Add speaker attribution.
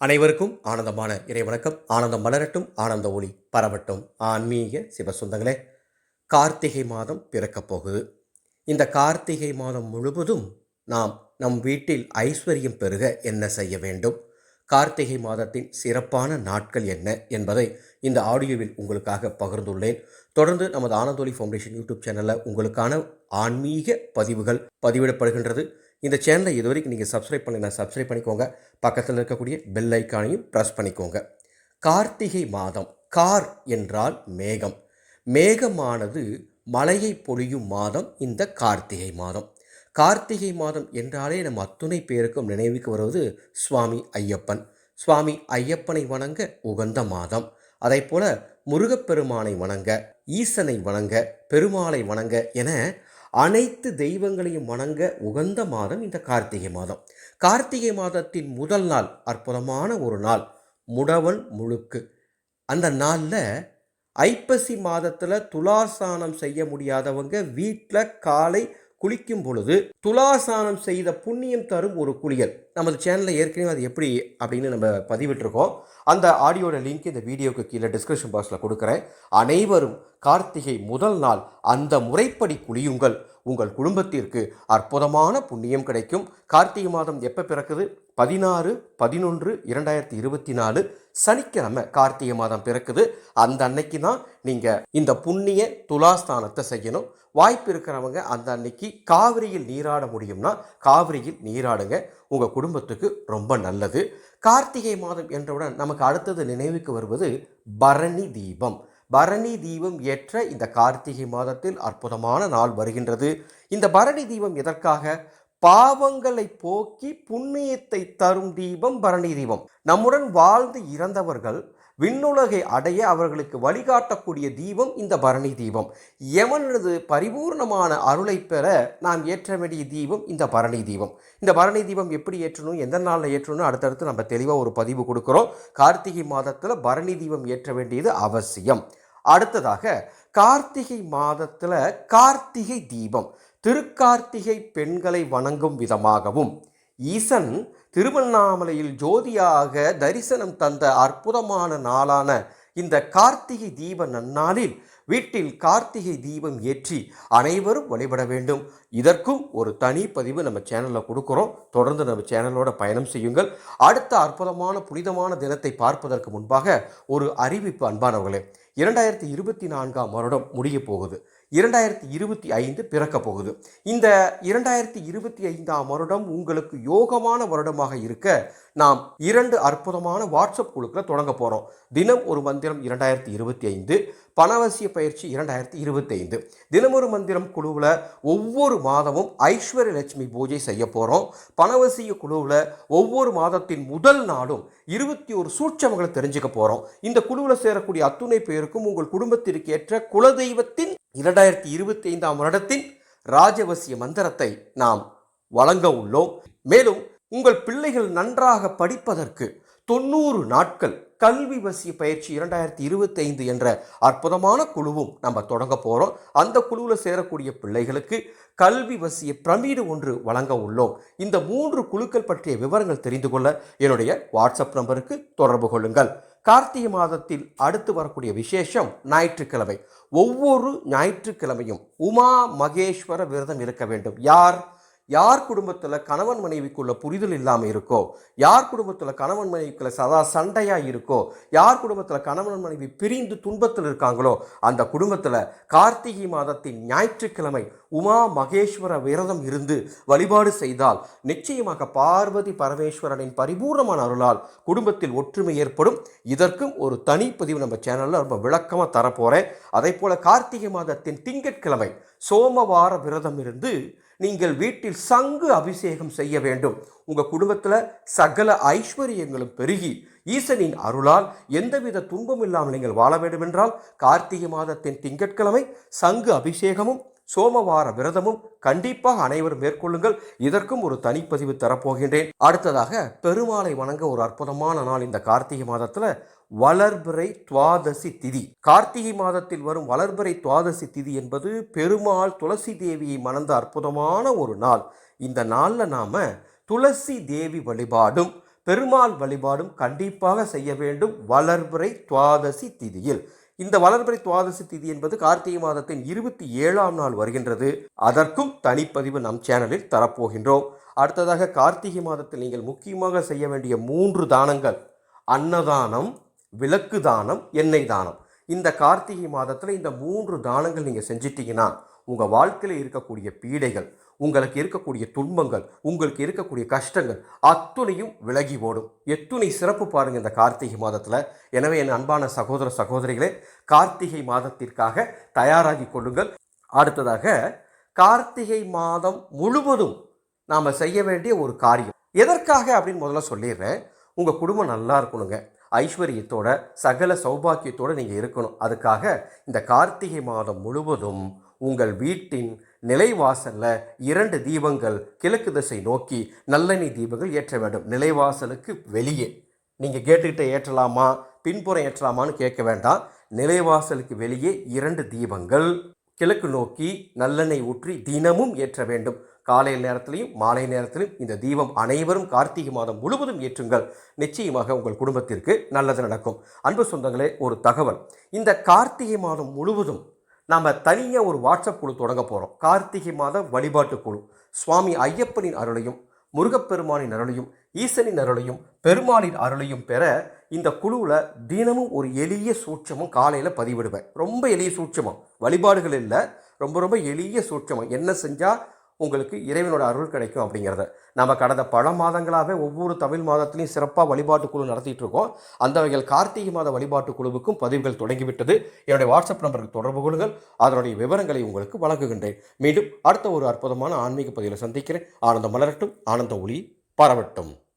Speaker 1: அனைவருக்கும் ஆனந்தமான இறை வணக்கம் ஆனந்தம் மலரட்டும் ஆனந்த ஒளி பரவட்டும். ஆன்மீக சிவசுந்தங்களே கார்த்திகை மாதம் பிறக்கப் போகுது. இந்த கார்த்திகை மாதம் முழுவதும் நாம் நம் வீட்டில் ஐஸ்வர்யம் பெருக என்ன செய்ய வேண்டும்? கார்த்திகை மாதத்தின் சிறப்பான நாட்கள் என்ன என்பதை இந்த ஆடியோவில் உங்களுக்காக பகிர்ந்துள்ளேன். தொடர்ந்து நமது ஆனந்தோலி ஃபவுண்டேஷன் யூடியூப் சேனலில் உங்களுக்கான ஆன்மீக பதிவுகள் பதிவிடப்படுகின்றது. இந்த சேனலை இது வரைக்கும் நீங்கள் சப்ஸ்கிரைப் பண்ணலைன்னா சப்ஸ்கிரைப் பண்ணிக்கோங்க. பக்கத்தில் இருக்கக்கூடிய பெல் ஐக்கானையும் ப்ரெஸ் பண்ணிக்கோங்க. கார்த்திகை மாதம். கார் என்றால் மேகம். மேகமானது மழையை பொழியும் மாதம் இந்த கார்த்திகை மாதம். கார்த்திகை மாதம் என்றாலே நம் அத்துணை பேருக்கும் நினைவுக்கு வருவது சுவாமி ஐயப்பன். சுவாமி ஐயப்பனை வணங்க உகந்த மாதம். அதை போல முருகப்பெருமானை வணங்க ஈசனை வணங்க பெருமாளை வணங்க என அனைத்து தெய்வங்களையும் வணங்க உகந்த மாதம் இந்த கார்த்திகை மாதம். கார்த்திகை மாதத்தின் முதல் நாள் அற்புதமான ஒரு நாள் முடவன் முழுக்கு. அந்த நாளில் ஐப்பசி மாதத்தில் துலாசானம் செய்ய முடியாதவங்க வீட்டில் காலை குளிக்கும் பொழுது துலாசானம் செய்த புண்ணியம் தரும் ஒரு குளியல். நமது சேனலில் ஏற்கனவே அது எப்படி அப்படின்னு நம்ம பதிவிட்டிருக்கோம். அந்த ஆடியோட லிங்க் இந்த வீடியோக்கு கீழே டிஸ்கிரிப்ஷன் பாக்ஸில் கொடுக்குறேன். அனைவரும் கார்த்திகை முதல் நாள் அந்த முறைப்படி குளியுங்கள். உங்கள் குடும்பத்திற்கு அற்புதமான புண்ணியம் கிடைக்கும். கார்த்திகை மாதம் எப்போ பிறக்குது? பதினாறு பதினொன்று இரண்டாயிரத்தி இருபத்தி நாலு சனிக்கிழமை கார்த்திகை மாதம் பிறக்குது. அந்த அன்னைக்கு தான் நீங்கள் இந்த புண்ணிய துலாஸ்தானத்தை செய்யணும். வாய்ப்பு இருக்கிறவங்க அந்த அன்னைக்கு காவிரியில் நீராட முடியும்னா காவிரியில் நீராடுங்க. உங்கள் குடும்பத்துக்கு ரொம்ப நல்லது. கார்த்திகை மாதம் என்றவுடன் நமக்கு அடுத்தது நினைவுக்கு வருவது பரணி தீபம். பரணி தீபம் ஏற்ற இந்த கார்த்திகை மாதத்தில் அற்புதமான நாள் வருகின்றது. இந்த பரணி தீபம் எதற்காக? பாவங்களை போக்கி புண்ணியத்தை தரும் தீபம் பரணி தீபம் நம்முடன் வாழ்ந்து இறந்தவர்கள் விண்ணுலகை அடைய அவர்களுக்கு வழிகாட்டக்கூடிய தீபம் இந்த பரணி தீபம் எவனது பரிபூர்ணமான அருளை பெற நாம் ஏற்ற வேண்டிய தீபம் இந்த பரணி தீபம் இந்த பரணி தீபம் எப்படி ஏற்றணும் எந்த நாளில் ஏற்றணும் அடுத்தடுத்து நம்ம தெளிவாக ஒரு பதிவு கொடுக்குறோம். கார்த்திகை மாதத்தில் பரணி தீபம் ஏற்ற வேண்டியது அவசியம். அடுத்ததாக கார்த்திகை மாதத்தில் கார்த்திகை தீபம். திருக்கார்த்திகை பெண்களை வணங்கும் விதமாகவும் ஈசன் திருவண்ணாமலையில் ஜோதியாக தரிசனம் தந்த அற்புதமான நாளான இந்த கார்த்திகை தீப நன்னாளில் வீட்டில் கார்த்திகை தீபம் ஏற்றி அனைவரும் வழிபட வேண்டும். இதற்கும் ஒரு தனி பதிவு நம்ம சேனலில் கொடுக்குறோம். தொடர்ந்து நம்ம சேனலோட பயணம் செய்யுங்கள். அடுத்த அற்புதமான புனிதமான தினத்தை பார்ப்பதற்கு முன்பாக ஒரு அறிவிப்பு அன்பானவர்களே. இரண்டாயிரத்தி இருபத்தி நான்காம் வருடம் முடிய போகுது. இரண்டாயிரத்தி இருபத்தி ஐந்து பிறக்க போகுது. இந்த இரண்டாயிரத்தி இருபத்தி ஐந்தாம் வருடம் உங்களுக்கு யோகமான வருடமாக இருக்க நாம் இரண்டு அற்புதமான வாட்ஸ்அப் குழுக்களை தொடங்க போகிறோம் தினம் ஒரு மந்திரம் இரண்டாயிரத்தி இருபத்தி ஐந்து பணவசிய பயிற்சி இரண்டாயிரத்தி இருபத்தி ஐந்து. தினமொரு மந்திரம் குழுவில் ஒவ்வொரு மாதமும் ஐஸ்வர்ய லட்சுமி பூஜை செய்ய போகிறோம் பணவசிய குழுவில் ஒவ்வொரு மாதத்தின் முதல் நாளும் இருபத்தி ஒரு சூட்சமங்களை தெரிஞ்சுக்க போகிறோம் இந்த குழுவில் சேரக்கூடிய அத்துணை பேருக்கும் உங்கள் குடும்பத்திற்கு ஏற்ற குலதெய்வத்தின் இரண்டாயிரத்தி இருபத்தி ஐந்தாம் வருடத்தின் ராஜவசிய மந்திரத்தை நாம் வழங்க உள்ளோம். மேலும் உங்கள் பிள்ளைகள் நன்றாக படிப்பதற்கு தொண்ணூறு நாட்கள் கல்வி வசிய பயிற்சி இரண்டாயிரத்தி இருபத்தைந்து என்ற அற்புதமான குழுவும் நம்ம தொடங்க போகிறோம் அந்த குழுவில் சேரக்கூடிய பிள்ளைகளுக்கு கல்வி வசிய பிரமீடு ஒன்று வழங்க உள்ளோம். இந்த மூன்று குழுக்கள் பற்றிய விவரங்கள் தெரிந்து கொள்ள என்னுடைய வாட்ஸ்அப் நம்பருக்கு தொடர்பு கொள்ளுங்கள். கார்த்திகை மாதத்தில் அடுத்து வரக்கூடிய விசேஷம் ஞாயிற்றுக்கிழமை. ஒவ்வொரு ஞாயிற்றுக்கிழமையும் உமா மகேஸ்வர விரதம் இருக்க வேண்டும். யார்? யார் குடும்பத்தில் கணவன் மனைவிக்குள்ள புரிதல் இல்லாமல் இருக்கோ யார் குடும்பத்தில் கணவன் மனைவிக்குள்ள சதா சண்டையாக இருக்கோ யார் குடும்பத்தில் கணவன் மனைவி பிரிந்து துன்பத்தில் இருக்காங்களோ அந்த குடும்பத்தில் கார்த்திகை மாதத்தின் ஞாயிற்றுக்கிழமை உமா மகேஸ்வர விரதம் இருந்து வழிபாடு செய்தால் நிச்சயமாக பார்வதி பரமேஸ்வரனின் பரிபூர்ணமான அருளால் குடும்பத்தில் ஒற்றுமை ஏற்படும். இதற்கும் ஒரு தனிப்பதிவு நம்ம சேனலில் ரொம்ப விளக்கமாக தரப்போகிறேன் அதே போல் கார்த்திகை மாதத்தின் திங்கட்கிழமை சோமவார விரதம் இருந்து நீங்கள் வீட்டில் சங்கு அபிஷேகம் செய்ய வேண்டும். உங்கள் குடும்பத்தில் சகல ஐஸ்வர்யங்களும் பெருகி ஈசனின் அருளால் எந்தவித துன்பம் இல்லாமல் நீங்கள் வாழ வேண்டும் என்றால் கார்த்திகை மாதத்தின் திங்கட்கிழமை சங்கு அபிஷேகமும் சோமவார விரதமும் கண்டிப்பாக அனைவரும் மேற்கொள்ளுங்கள். இதற்கும் ஒரு தனிப்பதிவு தரப்போகின்றேன். அடுத்ததாக பெருமாளை வணங்க ஒரு அற்புதமான நாள் இந்த கார்த்திகை மாதத்தில் வளர்பிறை துவாதசி திதி. கார்த்திகை மாதத்தில் வரும் வளர்பிறை துவாதசி திதி என்பது பெருமாள் துளசி தேவியை மணந்த அற்புதமான ஒரு நாள். இந்த நாளில் நாம் துளசி தேவி வழிபாடும் பெருமாள் வழிபாடும் கண்டிப்பாக செய்ய வேண்டும் வளர்பிறை துவாதசி திதியில். இந்த வளர்பிறை துவாதசி திதி என்பது கார்த்திகை மாதத்தின் இருபத்தி ஏழாம் நாள் வருகின்றது. அதற்கும் தனிப்பதிவு நம் சேனலில் தரப்போகின்றோம். அடுத்ததாக கார்த்திகை மாதத்தில் நீங்கள் முக்கியமாக செய்ய வேண்டிய மூன்று தானங்கள். அன்னதானம் விளக்கு தானம் எண்ணெய் தானம். இந்த கார்த்திகை மாதத்தில் இந்த மூன்று தானங்கள் நீங்கள் செஞ்சிட்டிங்கன்னா உங்கள் வாழ்க்கையில் இருக்கக்கூடிய பீடைகள் உங்களுக்கு இருக்கக்கூடிய துன்பங்கள் உங்களுக்கு இருக்கக்கூடிய கஷ்டங்கள் அத்துணையும் விலகி ஓடும். எத்துணை சிறப்பு பாருங்கள் இந்த கார்த்திகை மாதத்தில். எனவே என் அன்பான சகோதர சகோதரிகளே கார்த்திகை மாதத்திற்காக தயாராகி கொள்ளுங்கள். அடுத்ததாக கார்த்திகை மாதம் முழுவதும் நாம் செய்ய வேண்டிய ஒரு காரியம். எதற்காக அப்படின்னு முதல்ல சொல்லிடுறேன். உங்கள் குடும்பம் நல்லா இருக்கணுங்க. ஐஸ்வர்யத்தோட சகல சௌபாக்கியத்தோட நீங்கள் இருக்கணும். அதுக்காக இந்த கார்த்திகை மாதம் முழுவதும் உங்கள் வீட்டின் நிலைவாசலில் இரண்டு தீபங்கள் கிழக்கு திசை நோக்கி நல்லெண்ணெய் தீபங்கள் ஏற்ற வேண்டும். நிலைவாசலுக்கு வெளியே. நீங்கள் கேட்டுக்கிட்ட ஏற்றலாமா? பின்புறம் ஏற்றலாமான்னு கேட்க வேண்டாம். நிலைவாசலுக்கு வெளியே இரண்டு தீபங்கள் கிழக்கு நோக்கி நல்லெண்ணெய் ஊற்றி தினமும் ஏற்ற வேண்டும். காலை நேரத்திலையும் மாலை நேரத்திலையும் இந்த தீபம் அனைவரும் கார்த்திகை மாதம் முழுவதும் ஏற்றுங்கள். நிச்சயமாக உங்கள் குடும்பத்திற்கு நல்லது நடக்கும். அன்பு சொந்தங்களே ஒரு தகவல். இந்த கார்த்திகை மாதம் முழுவதும் நாம் தனியாக ஒரு வாட்ஸ்அப் குழு தொடங்க போகிறோம் கார்த்திகை மாத வழிபாட்டு குழு. சுவாமி ஐயப்பனின் அருளையும் முருகப்பெருமானின் அருளையும் ஈசனின் அருளையும் பெருமாளின் அருளையும் பெற இந்த குழுவில் தினமும் ஒரு எளிய சூட்சமும் காலையில் பதிவிடுவேன். ரொம்ப எளிய சூட்சமம். வழிபாடுகள் இல்லை. ரொம்ப ரொம்ப எளிய சூட்சமம். என்ன செஞ்சால் உங்களுக்கு இறைவனோட அருள் கிடைக்கும் அப்படிங்கிறத. நம்ம கடந்த பல மாதங்களாகவே ஒவ்வொரு தமிழ் மாதத்துலையும் சிறப்பாக வழிபாட்டு குழு நடத்திட்டு இருக்கோம். அந்த வகையில் கார்த்திகை மாத வழிபாட்டு குழுவுக்கும் பதிவுகள் தொடங்கிவிட்டது. என்னுடைய வாட்ஸ்அப் நம்பருக்கு தொடர்பு கொள்ளுங்கள். அதனுடைய விவரங்களை உங்களுக்கு வழங்குகின்றேன். மீண்டும் அடுத்த ஒரு அற்புதமான ஆன்மீக பதிவில் சந்திக்கிறேன். ஆனந்தம் மலரட்டும். ஆனந்த ஒளி பரவட்டும்.